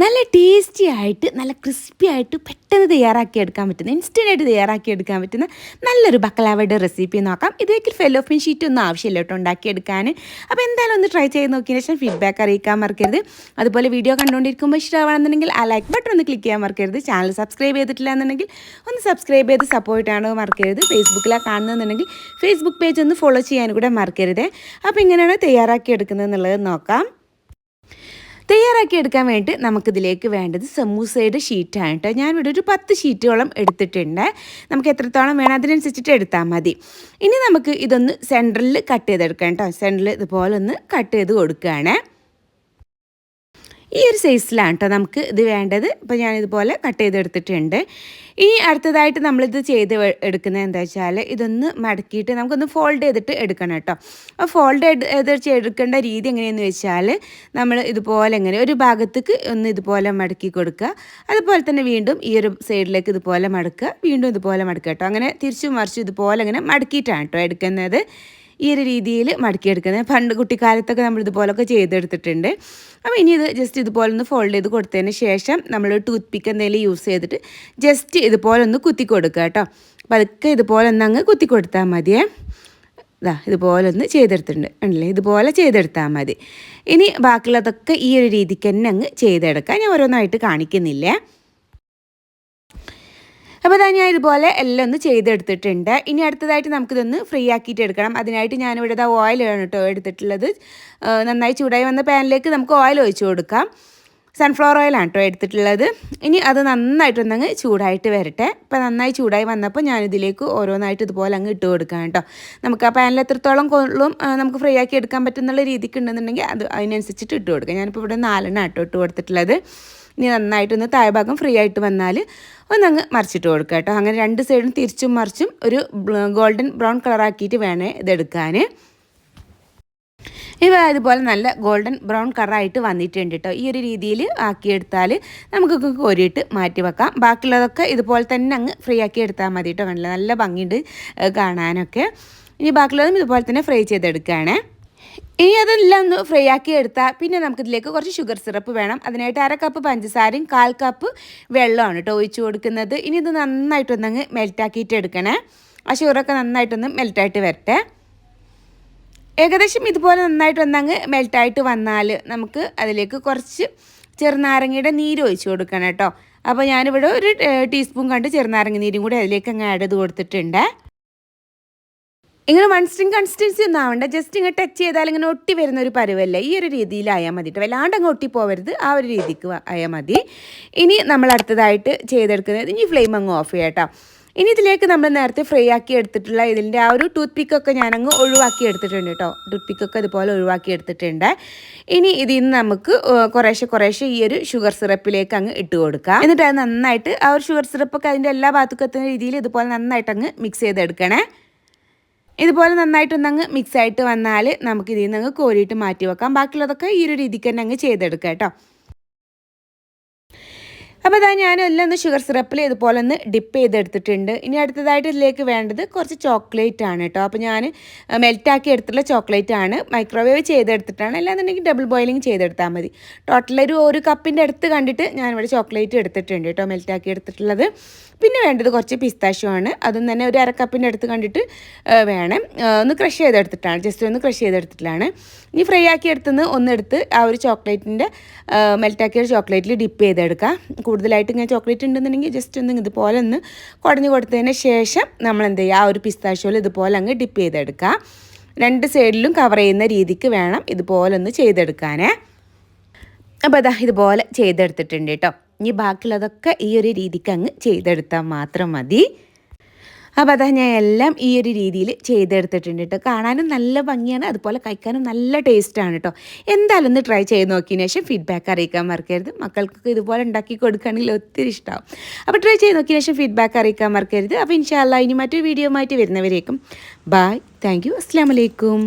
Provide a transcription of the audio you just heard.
നല്ല ടേസ്റ്റി ആയിട്ട് നല്ല ക്രിസ്പി ആയിട്ട് പെട്ടെന്ന് തയ്യാറാക്കി എടുക്കാൻ പറ്റുന്ന ഇൻസ്റ്റന്റ് ആയിട്ട് തയ്യാറാക്കി എടുക്കാൻ പറ്റുന്ന നല്ലൊരു ബക്കലാവയുടെ റെസിപ്പി നോക്കാം. ഇതേക്ക് ഫെലോഫിൻ ഷീറ്റ് ഒന്നും ആവശ്യമില്ല കേട്ടോ ഉണ്ടാക്കിയെടുക്കാൻ അപ്പോൾ എന്തായാലും ഒന്ന് ട്രൈ ചെയ്ത് നോക്കിയതിന് ശേഷം ഫീഡ്ബാക്ക് അറിയിക്കാൻ മറക്കരുത്. അതുപോലെ വീഡിയോ കണ്ടുകൊണ്ടിരിക്കുമ്പോൾ ഇഷ്ടമാണെന്നുണ്ടെങ്കിൽ ആ ലൈക്ക് ബട്ടൺ ഒന്ന് ക്ലിക്ക് ചെയ്യാൻ മറക്കരുത്. ചാനൽ സബ്സ്ക്രൈബ് ചെയ്തിട്ടില്ല എന്നുണ്ടെങ്കിൽ ഒന്ന് സബ്സ്ക്രൈബ് ചെയ്ത് സപ്പോർട്ട് ആണോ മറക്കരുത്. ഫേസ്ബുക്കിലാണ് കാണുന്നതെന്നുണ്ടെങ്കിൽ ഫേസ്ബുക്ക് പേജ് ഒന്ന് ഫോളോ ചെയ്യാൻ കൂടെ മറക്കരുത്. അപ്പോൾ ഇങ്ങനെയാണ് തയ്യാറാക്കി എടുക്കുന്നത് എന്നുള്ളത് നോക്കാം. തയ്യാറാക്കി എടുക്കാൻ വേണ്ടി നമുക്കിതിലേക്ക് വേണ്ടത് സമൂസയുടെ ഷീറ്റാണ് കേട്ടോ ഞാനിവിടെ ഒരു പത്ത് ഷീറ്റുകളും എടുത്തിട്ടുണ്ട്. നമുക്ക് എത്രത്തോളം വേണം അതിനനുസരിച്ചിട്ട് എടുത്താൽ മതി. ഇനി നമുക്ക് ഇതൊന്ന് സെന്ററിൽ കട്ട് ചെയ്തെടുക്കാം കേട്ടോ സെന്ററിൽ ഇതുപോലെ ഒന്ന് കട്ട് ചെയ്ത് കൊടുക്കുകയാണ്. ഈ ഒരു സൈസിലാണ് കേട്ടോ നമുക്ക് ഇത് വേണ്ടത്. അപ്പോൾ ഞാനിതുപോലെ കട്ട് ചെയ്തെടുത്തിട്ടുണ്ട്. ഇനി അടുത്തതായിട്ട് നമ്മളിത് ചെയ്ത് എടുക്കുന്നത് എന്താ വെച്ചാൽ ഇതൊന്ന് മടക്കിയിട്ട് നമുക്കൊന്ന് ഫോൾഡ് ചെയ്തിട്ട് എടുക്കണം കേട്ടോ അപ്പോൾ ഫോൾഡ് ചെയ്ത് എടുക്കേണ്ട രീതി എങ്ങനെയെന്ന് വെച്ചാൽ നമ്മൾ ഇതുപോലെ എങ്ങനെ ഒരു ഭാഗത്തേക്ക് ഒന്ന് ഇതുപോലെ മടക്കി കൊടുക്കുക. അതുപോലെ തന്നെ വീണ്ടും ഈ ഒരു സൈഡിലേക്ക് ഇതുപോലെ മടക്കുക. വീണ്ടും ഇതുപോലെ മടക്കുക കേട്ടോ അങ്ങനെ തിരിച്ചും മറിച്ചും ഇതുപോലെ ഇങ്ങനെ മടക്കിയിട്ടാണ് കേട്ടോ എടുക്കുന്നത്. ഈ ഒരു രീതിയിൽ മടക്കിയെടുക്കുന്നത്. പണ്ട് കുട്ടിക്കാലത്തൊക്കെ നമ്മൾ ഇതുപോലൊക്കെ ചെയ്തെടുത്തിട്ടുണ്ട്. അപ്പോൾ ഇനി ഇത് ജസ്റ്റ് ഇതുപോലെ ഒന്ന് ഫോൾഡ് ചെയ്ത് കൊടുത്തതിന് ശേഷം നമ്മൾ ടൂത്ത് പിക്ക് എന്തെങ്കിലും യൂസ് ചെയ്തിട്ട് ജസ്റ്റ് ഇതുപോലെ ഒന്ന് കുത്തി കൊടുക്കുക കേട്ടോ. അപ്പോൾ അതൊക്കെ ഇതുപോലെ ഒന്ന് അങ്ങ് കുത്തി കൊടുത്താൽ മതിയേ. ഇതാ ഇതുപോലെ ഒന്ന് ചെയ്തെടുത്തിട്ടുണ്ട്. ഉണ്ടല്ലേ ഇതുപോലെ ചെയ്തെടുത്താൽ മതി. ഇനി ബാക്കിയുള്ളതൊക്കെ ഈ ഒരു രീതിക്ക് തന്നെ അങ്ങ് ചെയ്തെടുക്കാം. ഞാൻ ഓരോന്നായിട്ട് കാണിക്കുന്നില്ലേ? അപ്പോൾ ഞാൻ ഇതുപോലെ എല്ലാം ഒന്ന് ചെയ്തെടുത്തിട്ടുണ്ട്. ഇനി അടുത്തതായിട്ട് നമുക്കിതൊന്ന് ഫ്രീ ആക്കിയിട്ട് എടുക്കണം. അതിനായിട്ട് ഞാനിവിടെ ഇതാ ഓയിലാണ് കേട്ടോ എടുത്തിട്ടുള്ളത്. നന്നായി ചൂടായി വന്ന പാനിലേക്ക് നമുക്ക് ഓയിൽ ഒഴിച്ചു കൊടുക്കാം. സൺഫ്ലവർ ഓയിലാണ് കേട്ടോ എടുത്തിട്ടുള്ളത്. ഇനി അത് നന്നായിട്ടൊന്നങ്ങ് ചൂടായിട്ട് വരട്ടെ. അപ്പോൾ നന്നായി ചൂടായി വന്നപ്പോൾ ഞാനിതിലേക്ക് ഓരോന്നായിട്ട് ഇതുപോലെ അങ്ങ് ഇട്ട് കൊടുക്കാം കേട്ടോ. നമുക്ക് ആ പാനിൽ എത്രത്തോളം കൊള്ളും നമുക്ക് ഫ്രൈ ആക്കി എടുക്കാൻ പറ്റുന്നുള്ള രീതിക്ക് ഉണ്ടെന്നുണ്ടെങ്കിൽ അത് അതിനനുസരിച്ചിട്ട് ഇട്ട് കൊടുക്കാം. ഞാനിപ്പോൾ ഇവിടെ നാലെണ്ണം കേട്ടോ ഇട്ട് കൊടുത്തിട്ടുള്ളത്. ഇനി നന്നായിട്ടൊന്ന് താഴ്ഭാഗം ഫ്രീ ആയിട്ട് വന്നാൽ ഒന്നങ്ങ് മറിച്ചിട്ട് കൊടുക്കുക കേട്ടോ. അങ്ങനെ രണ്ട് സൈഡും തിരിച്ചും മറിച്ചും ഒരു ഗോൾഡൻ ബ്രൗൺ കളറാക്കിയിട്ട് വേണേ ഇതെടുക്കാൻ. ഇവ ഇതുപോലെ നല്ല ഗോൾഡൻ ബ്രൗൺ കളറായിട്ട് വന്നിട്ടുണ്ട് കേട്ടോ. ഈ ഒരു രീതിയിൽ ആക്കിയെടുത്താൽ നമുക്ക് കോരിയിട്ട് മാറ്റി വെക്കാം. ബാക്കിയുള്ളതൊക്കെ ഇതുപോലെ തന്നെ അങ്ങ് ഫ്രീ ആക്കി എടുത്താൽ മതി കേട്ടോ. കണ്ടില്ല നല്ല ഭംഗിയുണ്ട് കാണാനൊക്കെ. ഇനി ബാക്കിയുള്ളതും ഇതുപോലെ തന്നെ ഫ്രൈ ചെയ്തെടുക്കുകയാണേ. ഇനി അതെല്ലാം ഒന്ന് ഫ്രൈ ആക്കി എടുത്താൽ പിന്നെ നമുക്കിതിലേക്ക് കുറച്ച് ഷുഗർ സിറപ്പ് വേണം. അതിനായിട്ട് അര കപ്പ് പഞ്ചസാരയും കാൽ കപ്പ് വെള്ളമാണ് കേട്ടോ ഒഴിച്ച് കൊടുക്കുന്നത്. ഇനി ഇത് നന്നായിട്ടൊന്നങ്ങ് മെൽറ്റാക്കിയിട്ട് എടുക്കണേ. ആ ഷുഗറൊക്കെ നന്നായിട്ടൊന്ന് മെൽറ്റായിട്ട് വരട്ടെ. ഏകദേശം ഇതുപോലെ നന്നായിട്ടൊന്നങ്ങ് മെൽറ്റായിട്ട് വന്നാൽ നമുക്ക് അതിലേക്ക് കുറച്ച് ചെറുനാരങ്ങയുടെ നീര് ഒഴിച്ച് കൊടുക്കണം കേട്ടോ. അപ്പോൾ ഞാനിവിടെ ഒരു ടീസ്പൂൺ കണ്ട് ചെറുനാരങ്ങ നീരും കൂടി അതിലേക്ക് അങ്ങ് ആഡ് ചെയ്ത് കൊടുത്തിട്ടുണ്ട്. ഇങ്ങനെ വൺ സ്ട്രിങ് കൺസിസ്റ്റൻസി ഒന്നും ആവണ്ട. ജസ്റ്റ് ഇങ്ങനെ ടച്ച് ചെയ്താൽ ഇങ്ങനെ ഒട്ടി വരുന്ന ഒരു പരുവല്ല? ഈ ഒരു രീതിയിലായാൽ മതി വല്ലാണ്ട് അങ്ങ് ഒട്ടി പോവരുത്. ആ ഒരു രീതിക്ക് ആയാൽ മതി. ഇനി നമ്മൾ അടുത്തതായിട്ട് ചെയ്തെടുക്കുന്നത് ഇനി ഫ്ലെയിം അങ്ങ് ഓഫ് ചെയ്യാം കേട്ടോ ഇനി ഇതിലേക്ക് നമ്മൾ നേരത്തെ ഫ്രൈ ആക്കി എടുത്തിട്ടുള്ള ഇതിന്റെ ആ ഒരു ടൂത്ത് പിക്കൊക്കെ ഞാൻ അങ്ങ് ഒഴിവാക്കി എടുത്തിട്ടുണ്ട് കേട്ടോ ടൂത്ത് പിക്കൊക്കെ ഇതുപോലെ ഒഴിവാക്കി എടുത്തിട്ടുണ്ട്. ഇനി ഇതിൽ നിന്ന് നമുക്ക് കുറേശ്ശെ കുറേശ്ശെ ഈ ഒരു ഷുഗർ സിറപ്പിലേക്ക് അങ്ങ് ഇട്ട് കൊടുക്കാം. എന്നിട്ട് അത് നന്നായിട്ട് ആ ഒരു ഷുഗർ സിറപ്പൊക്കെ അതിന്റെ എല്ലാ ഭാഗത്തും എത്തുന്ന രീതിയിൽ ഇതുപോലെ നന്നായിട്ട് അങ്ങ് മിക്സ് ചെയ്തെടുക്കണേ. ഇതുപോലെ നന്നായിട്ടൊന്നങ്ങ് മിക്സ് ആയിട്ട് വന്നാൽ നമുക്ക് ഇതിൽ നിന്ന് അങ്ങ് കോരിയിട്ട് മാറ്റി വെക്കാം ബാക്കിയുള്ളതൊക്കെ ഈ ഒരു രീതിക്ക് തന്നെ അങ്ങ് ചെയ്തെടുക്കാം കേട്ടോ. അപ്പോൾ ഞാൻ എല്ലാം ഒന്ന് ഷുഗർ സിറപ്പിൽ ഇതുപോലെ ഒന്ന് ഡിപ്പ് ചെയ്തെടുത്തിട്ടുണ്ട്. ഇനി അടുത്തതായിട്ട് ഇതിലേക്ക് വേണ്ടത് കുറച്ച് ചോക്ലേറ്റ് ആണ് കേട്ടോ. അപ്പോൾ ഞാൻ മെൽറ്റാക്കി എടുത്തിട്ടുള്ള ചോക്ലേറ്റ് ആണ് മൈക്രോവേവ് ചെയ്തെടുത്തിട്ടാണ്. അല്ലാന്നുണ്ടെങ്കിൽ ഡബിൾ ബോയിലിംഗ് ചെയ്തെടുത്താൽ മതി. ടോട്ടൽ ഒരു ഒരു കപ്പിന്റെ അടുത്ത് കണ്ടിട്ട് ഞാനിവിടെ ചോക്ലേറ്റ് എടുത്തിട്ടുണ്ട് കേട്ടോ മെൽറ്റാക്കി എടുത്തിട്ടുള്ളത്. പിന്നെ വേണ്ടത് കുറച്ച് പിസ്താഷ്യോ ആണ്. അതും തന്നെ ഒരു അരക്കപ്പിന്റെ അടുത്ത് കണ്ടിട്ട് വേണം. ഒന്ന് ക്രഷ് ചെയ്തെടുത്തിട്ടാണ്. ജസ്റ്റ് ഒന്ന് ക്രഷ് ചെയ്തെടുത്തിട്ടാണ് ഇനി ഫ്രൈ ആക്കി എടുത്തുനിന്ന് ഒന്നെടുത്ത് ആ ഒരു ചോക്ലേറ്റിന്റെ മെൽറ്റാക്കിയ ചോക്ലേറ്റിൽ ഡിപ്പ് ചെയ്തെടുക്കുക കൂടുതലായിട്ട് ഇങ്ങനെ ചോക്ലേറ്റ് ഉണ്ടെന്നുണ്ടെങ്കിൽ ജസ്റ്റ് ഒന്ന് ഇതുപോലെ ഒന്ന് കുടഞ്ഞു കൊടുത്തതിന് ശേഷം നമ്മൾ എന്ത് ചെയ്യുക? ആ ഒരു പിസ്താഷ്യോയിൽ ഇതുപോലെ അങ്ങ് ഡിപ്പ് ചെയ്തെടുക്കുക. രണ്ട് സൈഡിലും കവർ ചെയ്യുന്ന രീതിക്ക് വേണം ഇതുപോലെ ഒന്ന് ചെയ്തെടുക്കാനേ. അപ്പോൾ അതാ ഇതുപോലെ ചെയ്തെടുത്തിട്ടുണ്ട് കേട്ടോ. ഇനി ബാക്കിയുള്ളതൊക്കെ ഈ ഒരു രീതിക്ക് അങ്ങ് ചെയ്തെടുത്താൽ മാത്രം മതി. അപ്പോൾ അതാ ഞാൻ എല്ലാം ഈ ഒരു രീതിയിൽ ചെയ്തെടുത്തിട്ടുണ്ട് കേട്ടോ കാണാനും നല്ല ഭംഗിയാണ് അതുപോലെ കഴിക്കാനും നല്ല ടേസ്റ്റാണ് കേട്ടോ എന്തായാലും ഒന്ന് ട്രൈ ചെയ്ത് നോക്കിയതിന് ശേഷം ഫീഡ്ബാക്ക് അറിയിക്കാൻ മറക്കരുത്. മക്കൾക്കൊക്കെ ഇതുപോലെ ഉണ്ടാക്കി കൊടുക്കുകയാണെങ്കിൽ ഒത്തിരി ഇഷ്ടമാവും അപ്പോൾ ട്രൈ ചെയ്ത് നോക്കിയതിന് ശേഷം ഫീഡ്ബാക്ക് അറിയിക്കാൻ മറക്കരുത്. അപ്പോൾ ഇൻഷാല്ല ഇനി മറ്റൊരു വീഡിയോ ആയിട്ട് വരുന്നവരേക്കും. ബായ് താങ്ക് യു അസ്സാം വലൈക്കും